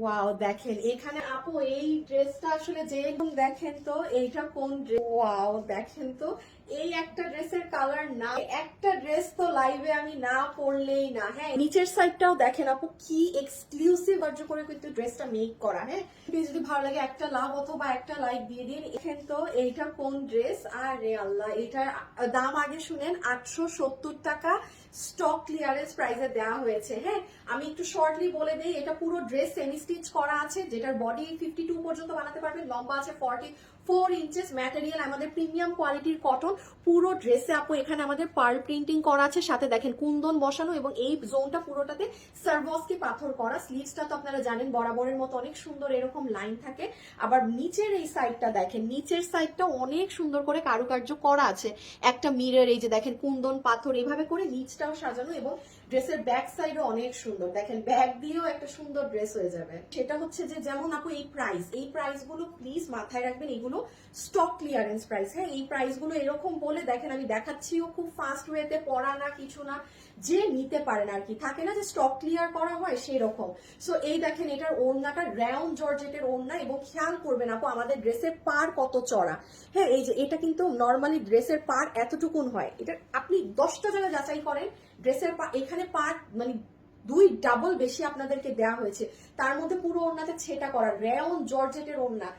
Wow দেখেন, এখানে আপু এই ড্রেসটা আসলে যে দেখেন তো, এইটা কোন ওয়াও দেখেন তো, এই একটা ড্রেসের কালার না, একটা ড্রেস তো লাইভে আমি না পরলেই না হ্যাঁ? নিচের সাইডটাও দেখেন আপু, কি এক্সক্লুসিভ অর্জ করে কিন্তু ড্রেসটা মেক করা হ্যাঁ? যদি ভালো লাগে একটা লাভ অথবা একটা লাইক দিয়ে দিন। এখানে তো, এইটা কোন ড্রেস আর রে আল্লাহ, এটার দাম আগে শুনেন, আটশো সত্তর টাকা। স্টক ক্লিয়ারেন্স প্রাইসে দেওয়া হয়েছে। হ্যাঁ আমি একটু শর্টলি বলে দিই, এটা পুরো ড্রেস সেমি স্টিচ করা আছে, যেটার বডি ফিফটি টু পর্যন্ত বানাতে পারবেন, লম্বা আছে ফর্টি ফোর ইঞ্চেস ম্যাটেরিয়াল আমাদের প্রিমিয়াম কোয়ালিটির কটন পুরো ড্রেসে আপু এখানে আমাদের পার্ল প্রিন্টিং করা আছে, সাথে দেখেন কুন্দন বসানো এবং এই জোনটা পুরোটাতে সার্ভসকি পাথর করা। স্লিভসটা তো আপনারা জানেন, বরাবরের মতো অনেক সুন্দর এরকম লাইন থাকে। আবার নিচের এই সাইডটা দেখেন, নিচের সাইডটা অনেক সুন্দর করে কারুকার্য করা আছে। একটা মিরর এই যে দেখেন, কুন্দন, পাথর, এভাবে করে নিচটাও সাজানো এবং ড্রেসের ব্যাক সাইডও অনেক সুন্দর। দেখেন ব্যাগ দিয়েও একটা সুন্দর ড্রেস হয়ে যাবে। সেটা হচ্ছে যে, যেমন আপু এই প্রাইস এই প্রাইসগুলো প্লিজ মাথায় রাখবেন, এগুলো স্টক ক্লিয়ারেন্স প্রাইস হ্যাঁ এই প্রাইসগুলো এরকম বলে দেখেন, আমি দেখাচ্ছিও খুব ফাস্ট ওয়েতে পড়া না, কিছু না, যে নিতে পারেন আর কি। থাকে না যে স্টক ক্লিয়ার করা হয় সেই রকম সো এই দেখেন, এটার ওড়নাটা রাউন্ড জর্জেটের ওড়না এবং খেয়াল করবেন আপু, আমাদের ড্রেসের পার কত চড়া। হ্যাঁ এই যে, এটা কিন্তু নর্মালি ড্রেসের পার এতটুকুন হয়। এটা আপনি দশটা জায়গায় যাচাই করেন ড্রেসের এখানে পার্ট মানে দুই ডাবল বেশি আপনাদেরকে দেয়া হয়েছে। তার মধ্যে পুরো ওড়নাতে ছেটা করা রেয়ন জর্জেটের ওড়না।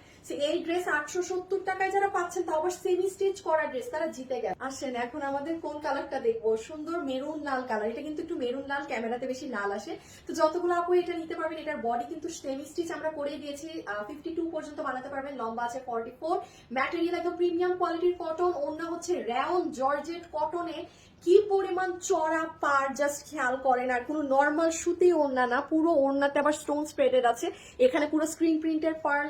এই ড্রেস আটশো সত্তর টাকায় যারা পাচ্ছেন, তাও আবার সেমি স্টিচ করা ড্রেস তারা জিতে গেছে আসেন, এখন আমাদের কোন কালারটা দেখব? সুন্দর মেরুন লাল কালার এটা কিন্তু একটু মেরুন লাল ক্যামেরাতে বেশি লাল আসে। তো যতগুলো আপু এটা নিতে পারবেন, এটার বডি কিন্তু সেমি স্টিচ আমরা করে দিয়েছি ফিফটি টু পর্যন্ত বানাতে পারবেন, লম্বা আছে ফর্টি ফোর ম্যাটেরিয়াল একদম প্রিমিয়াম কোয়ালিটির কটন ওড়না হচ্ছে রেয়ন জর্জেট কটনে কি পরিমাণ চড়া পার জাস্ট খেয়াল করেন, আর কোনো নর্মাল সুতি ওড়না না, পুরো ওড়নাতে আবার স্টোন স্প্রেডেড আছে। এখানে পুরো স্ক্রিন প্রিন্টের পার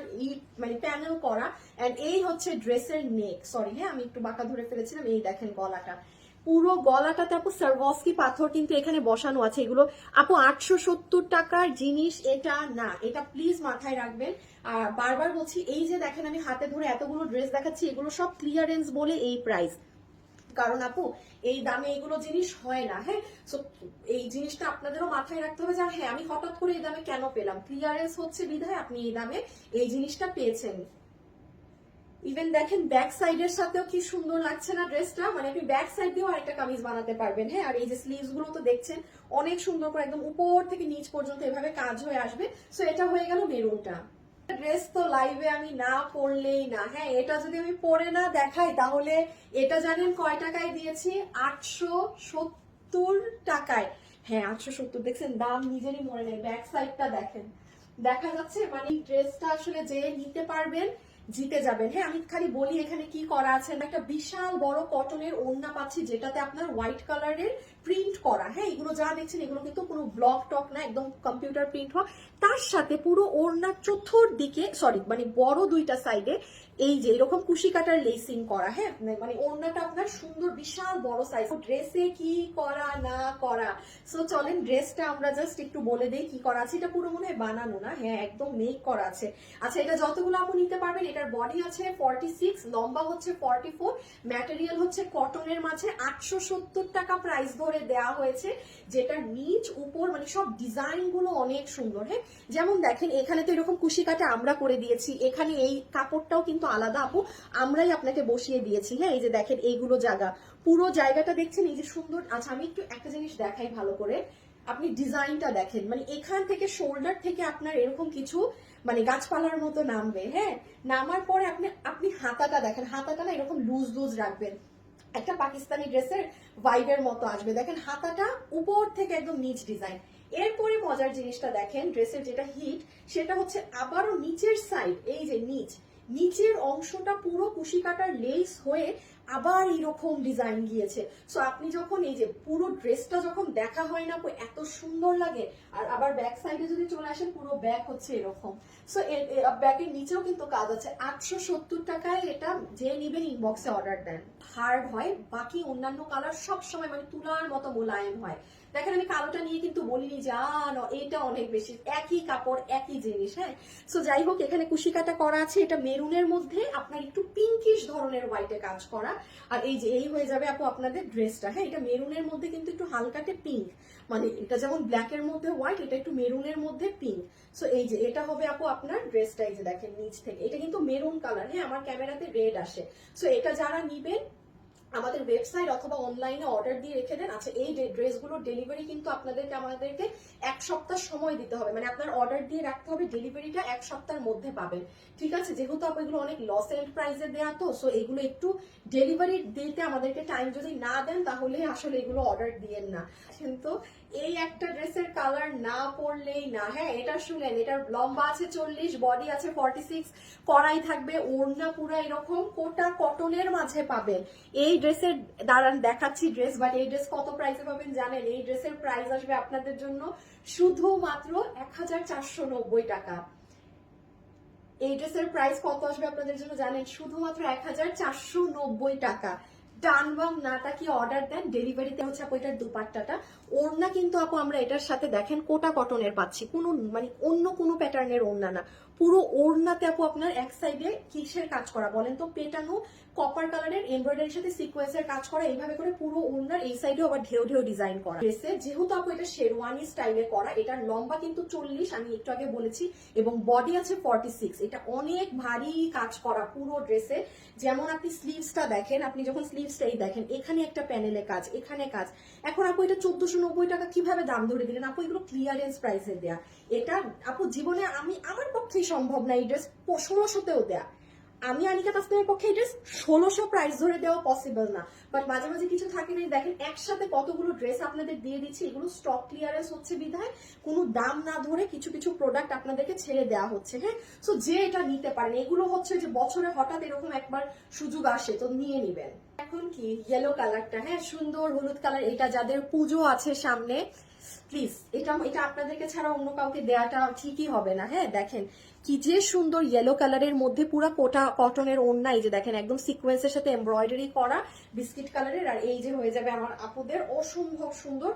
মানে প্যানেল করা। এন্ড এই হচ্ছে ড্রেসের নেক সরি হ্যাঁ আমি একটু বাঁকা ধরে ফেলেছিলাম, এই দেখেন গলাটা। পুরো গলাটাতে আপু সার্ভসকি পাথর কিন্তু এখানে বসানো আছে। এগুলো আপু আটশো সত্তর টাকার জিনিস, এটা না, এটা প্লিজ মাথায় রাখবেন। আর বারবার বলছি, এই যে দেখেন আমি হাতে ধরে এতগুলো ড্রেস দেখাচ্ছি, এগুলো সব ক্লিয়ারেন্স বলে এই প্রাইস কারণ আপু, এই দামে এগুলো জিনিস হয় না হ্যাঁ? সো এই জিনিসটা আপনাদেরও মাথায় রাখতে হবে যে হ্যাঁ আমি হঠাৎ করে এই দামে কেন পেলাম? ক্লিয়ারেন্স হচ্ছে বিধায় আপনি এই দামে এই জিনিসটা পেয়েছেন। ইভেন দেখেন ব্যাক সাইডের সাথেও কি সুন্দর লাগছে না ড্রেসটা মানে আপনি ব্যাক সাইড দিয়েও আরেকটা কামিজ বানাতে পারবেন হ্যাঁ? আর এই যে স্লিভসগুলো তো দেখছেন, অনেক সুন্দর করে একদম উপর থেকে নিচ পর্যন্ত এভাবে কাজ হয়ে আসবে। সো এটা হয়ে গেল মেরুনটা ড্রেস তো লাইভে আমি না পরলেই না। হ্যাঁ এটা যদি আমি পরে না দেখাই, তাহলে এটা জানেন কয় টাকায় দিয়েছি? আটশো সত্তর টাকায়। হ্যাঁ আটশো সত্তর। দেখছেন, দাম নিজেরই মনে নেই। ব্যাক সাইডটা দেখেন। দেখা যাচ্ছে মানে ড্রেসটা আসলে যে নিতে পারবেন জিতে যাবেন। হ্যাঁ আমি খালি বলি এখানে কি করা আছে। একটা বিশাল বড় কটনের ওড়না পাচ্ছি, যেটাতে আপনার হোয়াইট কালারের প্রিন্ট করা। হ্যাঁ এগুলো যা দেখছেন, এগুলো কিন্তু কোনো ব্লক টক না, একদম কম্পিউটার প্রিন্ট হওয়া। তার সাথে পুরো ওড়নার চতুর্দিকে সরি মানে বড় দুইটা সাইডে এই যে, এরকম কুশি কাটার লেসিং করা হ্যাঁ? মানে ওড়নাটা আপনার সুন্দর, বিশাল বড় সাইজ ড্রেসে কি করা, না করা? সো চলেন ড্রেসটা আমরা জাস্ট একটু বলে দেই কি করা আছে। এটা পুরো মনে হয় বানানো না? হ্যাঁ একদম মেক করা আছে। আচ্ছা এটা যতগুলো আপনি নিতে পারবেন, এটার বডি আছে ফর্টি সিক্স লম্বা হচ্ছে ফর্টি ফোর ম্যাটেরিয়াল হচ্ছে কটনের মাঝে আটশো সত্তর টাকা প্রাইস ধরে দেওয়া হয়েছে, যেটা নিচ উপর মানে সব ডিজাইনগুলো অনেক সুন্দর হ্যাঁ? যেমন দেখেন, এখানে তো এরকম কুশি কাটা আমরা করে দিয়েছি। এখানে এই কাপড়টাও কিন্তু আলাদা, আপু। আমরাই আপনাকে বসিয়ে দিয়েছি হ্যাঁ? এই যে দেখেন, এইগুলো জায়গা। পুরো জায়গাটা দেখছেন? এই যে সুন্দর আচ্ছা আমি একটু একটা জিনিস দেখাই ভালো করে। আপনি ডিজাইনটা দেখেন। মানে এখান থেকে শোল্ডার থেকে আপনার এরকম কিছু মানে গাছপালার মতো নামবে হ্যাঁ? নামার পরে আপনি আপনি হাতাটা দেখেন। হাতাটা না এরকম লুজ লুজ রাখবেন। একটা পাকিস্তানি ড্রেসের ভাইবের মতো আসবে। দেখেন, হাতাটা উপর থেকে একদম নিচ ডিজাইন এরপরে মজার জিনিসটা দেখেন ড্রেসের যেটা হিট সেটা হচ্ছে আবারও নিচের সাইড এই যে নিচ। নিচের অংশটা পুরো কুশি কাটার লেস হয়ে আবার এরকম ডিজাইন গিয়েছে। সো আপনি যখন এই যে পুরো ড্রেসটা যখন দেখা হয় না এত সুন্দর লাগে আর আবার ব্যাক সাইডে যদি চলে আসেন পুরো ব্যাক হচ্ছে এরকম। সো ব্যাকের নিচেও কিন্তু কাজ আছে। আটশো সত্তর টাকায় এটা যে নিবেন ইনবক্সে অর্ডার দেন। হার্ড হয় বাকি অন্যান্য কালার সব সময় মানে তুলার মতো মোলায়েম হয়। দেখেন আমি কালোটা নিয়ে কিন্তু বলিনি আ, এটা অনেক বেশি। একই কাপড় একই জিনিস হ্যাঁ? সো যাই হোক এখানে কুশিকাটা করা আছে। এটা মেরুনের মধ্যে আপনার একটু পিঙ্কিশ ধরনের হোয়াইটে কাজ করা। আর এই যে, এই হয়ে যাবে আপু আপনাদের ড্রেসটা হ্যাঁ এটা মেরুনের মধ্যে কিন্তু একটু হালকাটে পিঙ্ক মানে এটা যেমন ব্ল্যাকের মধ্যে হোয়াইট এটা একটু মেরুনের মধ্যে পিঙ্ক সো এই যে, এটা হবে আপু আপনার ড্রেসটা এই যে দেখেন, নিচ থেকে। এটা কিন্তু মেরুন কালার হ্যাঁ আমার ক্যামেরাতে রেড আসে। সো এটা যারা নিবেন আমাদের ওয়েবসাইট অথবা অনলাইনে অর্ডার দিয়ে রেখে দেন। আচ্ছা এই ড্রেসগুলোর ডেলিভারি কিন্তু আপনাদেরকে আমাদেরকে এক সপ্তাহ সময় দিতে হবে। মানে আপনার অর্ডার দিয়ে রাখতে হবে ডেলিভারিটা এক সপ্তাহের মধ্যে পাবেন। ঠিক আছে? যেহেতু এগুলো অনেক লস এন্ড প্রাইসে দেওয়া তো সো এগুলো একটু ডেলিভারি দিতে আমাদেরকে টাইম যদি না দেন, তাহলে আসলে এগুলো অর্ডার দিয়েন না। কিন্তু এই একটা ড্রেসের কালার না পরলেই না। হ্যাঁ এটা শুনেন এটার লম্বা আছে চল্লিশ বডি আছে ফর্টি সিক্স কড়াই থাকবে, ওড়না পুরা এরকম, কোটা কটনের মাঝে পাবেন। এই ড্রেসের, দাঁড়ান, দেখাচ্ছি ড্রেস বাট এই ড্রেস কত প্রাইসে পাবেন জানেন? এই ড্রেসের প্রাইস আসবে আপনাদের জন্য শুধুমাত্র এক হাজার চারশো নব্বই টাকা। এই ড্রেসের প্রাইস কত আসবে আপনাদের জন্য জানেন? শুধুমাত্র এক হাজার চারশো নব্বই টাকা। ডান বাম নাটা কি অর্ডার দেন? ডেলিভারিতে হচ্ছে আপু এটার দুপাট্টাটা। ওড়না কিন্তু আপু আমরা এটার সাথে দেখেন, কোটা কটনের পাচ্ছি। কোনো মানে অন্য কোনো প্যাটার্নের ওড়না না। পুরো ওড়নাতে আপু আপনার এক সাইডে কিসের কাজ করা বলেন তো? পেটানো কপার কালারের এমব্রয়ডারির সাথে সিকোয়েন্সের কাজ করা, এইভাবে করে পুরো ওড়নার এই সাইডেও আবার ঢেউ ঢেউ ডিজাইন করা। ড্রেসে যেহেতু আপু এটা শেরওয়ানি স্টাইলে করা, এটার লম্বা কিন্তু চল্লিশ, আমি একটু আগে বলেছি, এবং বডি আছে ফর্টি সিক্স এটা অনেক ভারী কাজ করা পুরো ড্রেসে যেমন আপনি স্লিভসটা দেখেন, আপনি যখন স্লিভসটাই দেখেন, এখানে একটা প্যানেলে কাজ, এখানে কাজ। এখন আপু এটা চোদ্দশো নব্বই টাকা কীভাবে দাম ধরে দিলেন? আপু এগুলো ক্লিয়ারেন্স প্রাইসে দেয়া। এটা আপু জীবনে আমি, আমার পক্ষেই সম্ভব না এই ড্রেস ষোলোশোতেও দেয়া। আমি আনিকা তাসলিমের পক্ষে এই ড্রেস ষোলোশো প্রাইস ধরে দেওয়া পসিবল না। বাট মাঝে মাঝে কিছু থাকে না দেখেন একসাথে কতগুলো ড্রেস আপনাদের দিয়ে দিচ্ছি, এগুলো স্টক ক্লিয়ারেন্স হচ্ছে বিধায়। কোনো দাম না ধরে কিছু কিছু প্রোডাক্ট আপনাদেরকে ছেড়ে দেওয়া হচ্ছে হ্যাঁ? সো যে এটা নিতে পারেন, এগুলো হচ্ছে যে বছরে হঠাৎ এরকম একবার সুযোগ আসে, তো নিয়ে নিবেন। এখন কি? ইয়েলো কালারটা হ্যাঁ? সুন্দর হলুদ কালার এটা যাদের পুজো আছে সামনে প্লিজ এটা এটা আপনাদেরকে ছাড়া অন্য কাউকে দেয়াটা ঠিকই হবে না হ্যাঁ? দেখেন কি যে সুন্দর ইয়েলো কালারের মধ্যে পুরো কোটা কটনের ওড়না, এই যে দেখেন, একদম সিকোয়েন্সের সাথে এমব্রয়ডারি করা বিস্কিট কালারের আর এই যে হয়ে যাবে আমার আপুদের অসম্ভব সুন্দর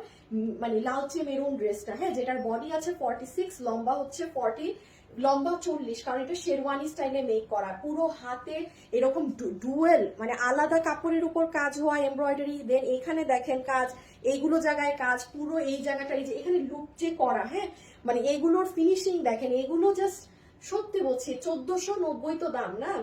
মানে লালচে মেরুন ড্রেসটা। হ্যাঁ যেটার বডি আছে ফর্টি সিক্স লম্বা হচ্ছে ফর্টি লম্বা চল্লিশ, কারণ এটা শেরওয়ানি স্টাইলে মেক করা। পুরো হাতে এরকম ডুয়েল মানে আলাদা কাপড়ের উপর কাজ হওয়া এমব্রয়ডারি দেন এখানে দেখেন কাজ, এইগুলো জায়গায় কাজ, পুরো এই জায়গাটা, এই যে এখানে লুক যে করা। হ্যাঁ মানে এগুলোর ফিনিশিং দেখেন, এগুলো জাস্ট সত্যি বলছি, চোদ্দশো নব্বই তো দাম, না?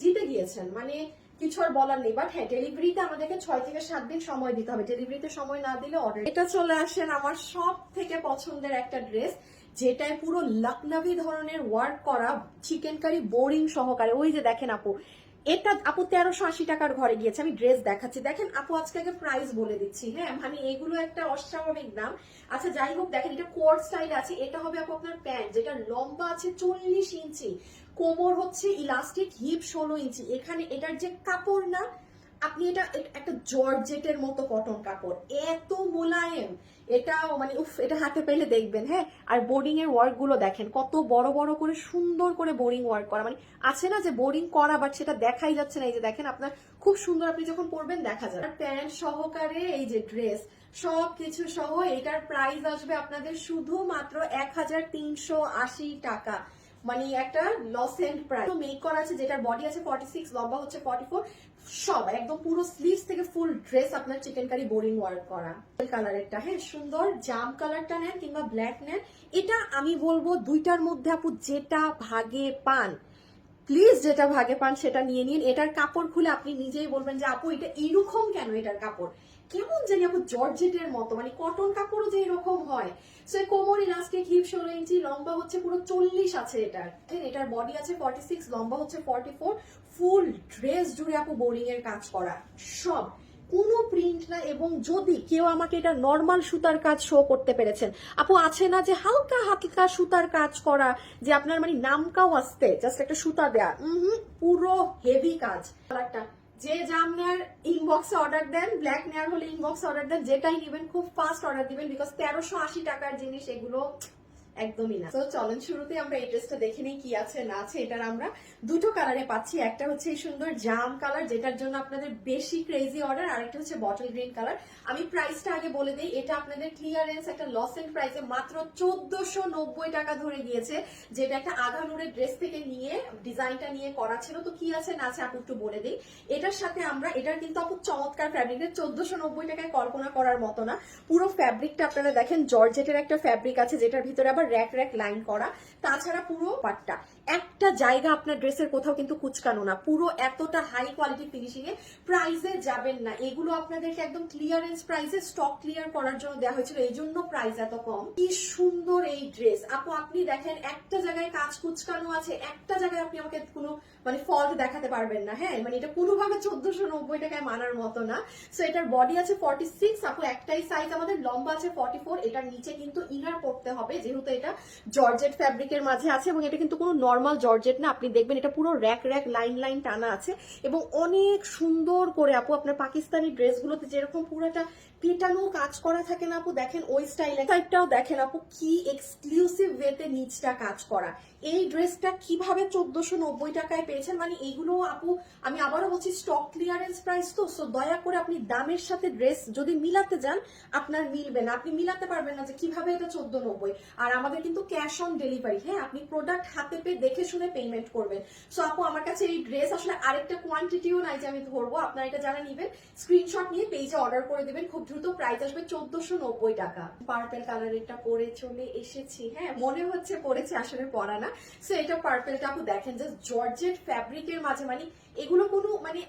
জিতে গিয়েছেন। মানে কিছু আর বলার নেই বাট হ্যাঁ ডেলিভারিতে আমাদেরকে ছয় থেকে সাত দিন সময় দিতে হবে। ডেলিভারিতে সময় না দিলে অর্ডার এটা চলে আসেন আমার সব থেকে পছন্দের একটা ড্রেস যেটায় পুরো লাকনাভি ধরনের ওয়ার্ক করা চিকেন কারি বোরিং সহকারে। ওই যে দেখেন আপু এটা আপু তেরোশো আশি টাকার ঘরে গিয়েছে, আমি ড্রেস দেখাচ্ছি। দেখেন আপু, আজকে প্রাইস বলে দিচ্ছি হ্যাঁ? মানে এগুলো একটা অস্বাভাবিক দাম। আচ্ছা যাই হোক, দেখেন এটা কোয়ার স্টাইল আছে, এটা হবে আপু আপনার প্যান্ট যেটা লম্বা আছে চল্লিশ ইঞ্চি, কোমর হচ্ছে ইলাস্টিক হিপ ষোলো ইঞ্চি। এখানে এটার যে কাপড় না আপনি এটা একটা জর্জেটের মতো কটন কাপড়। এত মোলায়েম। এটা মানে উফ, এটা হাতে পেলে দেখবেন হ্যাঁ? আর বোর্ডিং এর ওয়ার্কগুলো দেখেন, কত বড় বড় করে, সুন্দর করে বোরিং ওয়ার্ক করা। মানে আছে না যে বোরিং করা বাট সেটা দেখাই যাচ্ছে না। এই যে দেখেন, আপনার খুব সুন্দর আপনি যখন পরবেন, দেখা যাবে। প্যান্ট সহকারে এই যে ড্রেস সব কিছু সহ এটার প্রাইস আসবে আপনাদের শুধুমাত্র এক হাজার তিনশো আশি টাকা। মানে একটা লস এন্ড প্রাইস মেক করা আছে যেটার বডি আছে ফর্টি সিক্স লম্বা হচ্ছে ফর্টি ফোর সব, একদম পুরো স্লিভস থেকে ফুল ড্রেস আপনার চিকেন কারি বোরিং ওয়ার্ক করা। কালারেরটা হ্যাঁ সুন্দর জাম কালারটা নেন কিংবা ব্ল্যাক নেন। এটা আমি বলব দুইটার মধ্যে আপু যেটা ভাগে পান প্লিজ যেটা ভাগে পান সেটা নিয়ে নিন। এটার কাপড় খুলে আপনি নিজেই বলবেন যে, আপু, এটা এইরকম কেন এটার কাপড়? কেমন জানি আপু জর্জেটের মতো মানে কটন কাপড়ও যে এরকম হয়। সো কোমর ইলাস্টিক হিপ ষোলো ইঞ্চি লম্বা হচ্ছে পুরো চল্লিশ আছে এটার। ঠিক, এটার বডি আছে ফর্টি সিক্স লম্বা হচ্ছে ফর্টি ফোর ফুল ড্রেস জুড়ে আপু বোরিং এর কাজ করা। সব। কোনো প্রিন্ট না এবং যদি কেউ আমাকে এটা নর্মাল সুতার কাজ শো করতে পেরেছেন আপু আছে না যে হালকা হালকা সুতার কাজ করা যে আপনার মানে নামকাও আসতে জাস্ট একটা সুতা দেয়া। পুরো হেভি কাজ। কালারটা যে আপনার ইনবক্সে অর্ডার দেন ব্ল্যাক নেয়ার হলে ইনবক্সে অর্ডার দেন, যেটাই নেবেন, খুব ফাস্ট অর্ডার দিবেন বিকজ তেরোশো আশি টাকার জিনিস এগুলো একদমই না। তো চলন শুরুতে আমরা এই ড্রেসটা দেখে নিই কি আছে, না আছে, এটার আমরা দুটো কালারে পাচ্ছি। একটা হচ্ছে এই সুন্দর জাম কালার যেটার জন্য আপনাদের বেশি ক্রেজি অর্ডার আর একটা হচ্ছে বটল গ্রিন কালার আমি প্রাইসটা আগে বলে দিই, এটা আপনাদের ক্লিয়ারেন্স একটা লস এন্ড প্রাইসে মাত্র চোদ্দশো নব্বই টাকা ধরে গিয়েছে, যেটা একটা আগানুরের ড্রেস থেকে নিয়ে ডিজাইনটা নিয়ে করা ছিল। তো কি আছে, না আছে আপু একটু বলে দিই। এটার সাথে আমরা, এটার কিন্তু আপু চমৎকার ফ্যাব্রিকের চোদ্দশো নব্বই টাকায় কল্পনা করার মতো না। পুরো ফ্যাব্রিকটা আপনারা দেখেন জর্জেটের একটা ফ্যাব্রিক আছে, যেটার ভিতরে আবার র্যাক র্যাক লাইন করা তাছাড়া পুরো পাটটা। একটা জায়গা আপনার ড্রেসের কোথাও কিন্তু কুচকানো না। পুরো এতটা হাই কোয়ালিটি ফিনিশিং এ প্রাইসে যাবেন না। এগুলো আপনাদেরকে একদম ক্লিয়ারেন্স প্রাইসে স্টক ক্লিয়ার করার জন্য দেওয়া হয়েছিল। এই জন্য প্রাইস এত কম। কি সুন্দর এই ড্রেস আপু, আপনি দেখেন একটা জায়গায় কাজ কুচকানো আছে, একটা জায়গায় আপনি আমাকে কোনো মানে ফল্ট দেখাতে পারবেন না। হ্যাঁ মানে এটা কোনোভাবে চোদ্দশো নব্বই টাকায় মানার মতো না। সো এটার বডি আছে ফর্টি সিক্স আপু, একটাই সাইজ আমাদের, লম্বা আছে ফর্টি ফোর এটার নিচে কিন্তু ইনার পড়তে হবে, যেহেতু এটা জর্জেট ফ্যাব্রিকের মাঝে আছে এবং এটা কিন্তু কোনো নর্মাল জর্জেট না, আপনি দেখবেন এটা পুরো র্যাক র্যাক লাইন লাইন টানা আছে এবং অনেক সুন্দর করে আপু, আপনার পাকিস্তানি ড্রেসগুলোতে যেরকম পুরোটা পেটানো কাজ করা থাকে না আপু, দেখেন ওই স্টাইলে সাইডটাও দেখেন আপু, কি এক্সক্লুসিভ ওয়েতে নিচটা কাজ করা। এই ড্রেসটা কীভাবে চোদ্দশো নব্বই টাকায় পেয়েছেন? মানে এইগুলো আপু, আমি আবারও বলছি স্টক ক্লিয়ারেন্স প্রাইস তো সো দয়া করে আপনি দামের সাথে ড্রেস যদি মিলাতে যান, আপনার মিলবে না। আপনি মিলাতে পারবেন না যে কীভাবে এটা চোদ্দ নব্বই আর আমাদের কিন্তু ক্যাশ অন ডেলিভারি হ্যাঁ? আপনি প্রোডাক্ট হাতে পেয়ে দেখে শুনে পেমেন্ট করবেন। সো আপু, আমার কাছে এই ড্রেস আসলে আরেকটা কোয়ান্টিটিও নাই যে আমি ধরবো। আপনারা এটা যারা নিবেন স্ক্রিনশট নিয়ে পেজে অর্ডার করে দেবেন। খুব দ্রুত প্রাইস আসবে চোদ্দশো নব্বই টাকা। পার্পেল কালারেরটা পরে চলে এসেছি। হ্যাঁ মনে হচ্ছে পরেছি আসলে পরা না। সো এটা পার্পেলটা আপু দেখেন জাস্ট জর্জেট ফ্যাব্রিকের মাঝে মানে এগুলো কোনো মানে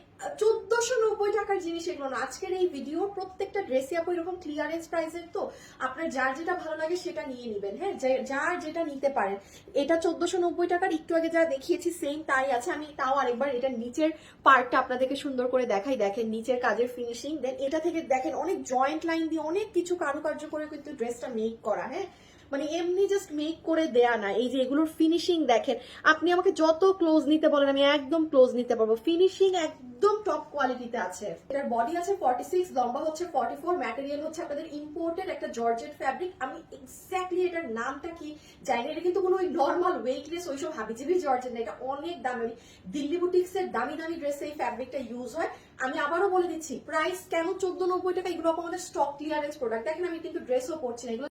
চোদ্দশো নব্বই টাকার জিনিস এগুলো না। আজকের এই ভিডিও প্রত্যেকটা ড্রেসই আপু এরকম ক্লিয়ারেন্স প্রাইসের তো আপনার যার যেটা ভালো লাগে সেটা নিয়ে নিবেন। হ্যাঁ যার যেটা নিতে পারেন। এটা চোদ্দশো নব্বই টাকার, একটু আগে যা দেখিয়েছি সেম তাই আছে। আমি তাও আরেকবার এটা নিচের পার্টটা আপনাদেরকে সুন্দর করে দেখাই। দেখেন, নিচের কাজের ফিনিশিং দেন এটা থেকে দেখেন, অনেক জয়েন্ট লাইন দিয়ে অনেক কিছু কারুকার্য করে কিন্তু ড্রেসটা মেক করা। হ্যাঁ মানে এমনি জাস্ট মেক করে দেয়া না। এই যে এগুলোর ফিনিশিং দেখেন, আপনি আমাকে যত ক্লোজ নিতে বলেন, আমি একদম ক্লোজ নিতে পারব। ফিনিশিং একদম টপ কোয়ালিটিতে আছে। এটার বডি আছে ফর্টি সিক্স লম্বা হচ্ছে ফর্টি ফোর ম্যাটেরিয়াল হচ্ছে আপনাদের ইম্পোর্টেড একটা জর্জেট ফ্যাব্রিক আমি এক্স্যাক্টলি এটার নামটা কি জানি না, এটা কিন্তু কোনো ওই নর্মাল ওয়েটলেস ওইসব হাবিজিবি জর্জেট না, এটা অনেক দামি। দিল্লি বুটিক্স এর দামি দামি ড্রেসে এই ফ্যাব্রিকটা ইউজ হয়। আমি আবারও বলে দিচ্ছি প্রাইস কেন চোদ্দ নব্বই টাকা? এগুলো আমাদের স্টক ক্লিয়ারেন্স প্রোডাক্ট দেখেন আমি কিন্তু ড্রেসও পরছি না, এগুলো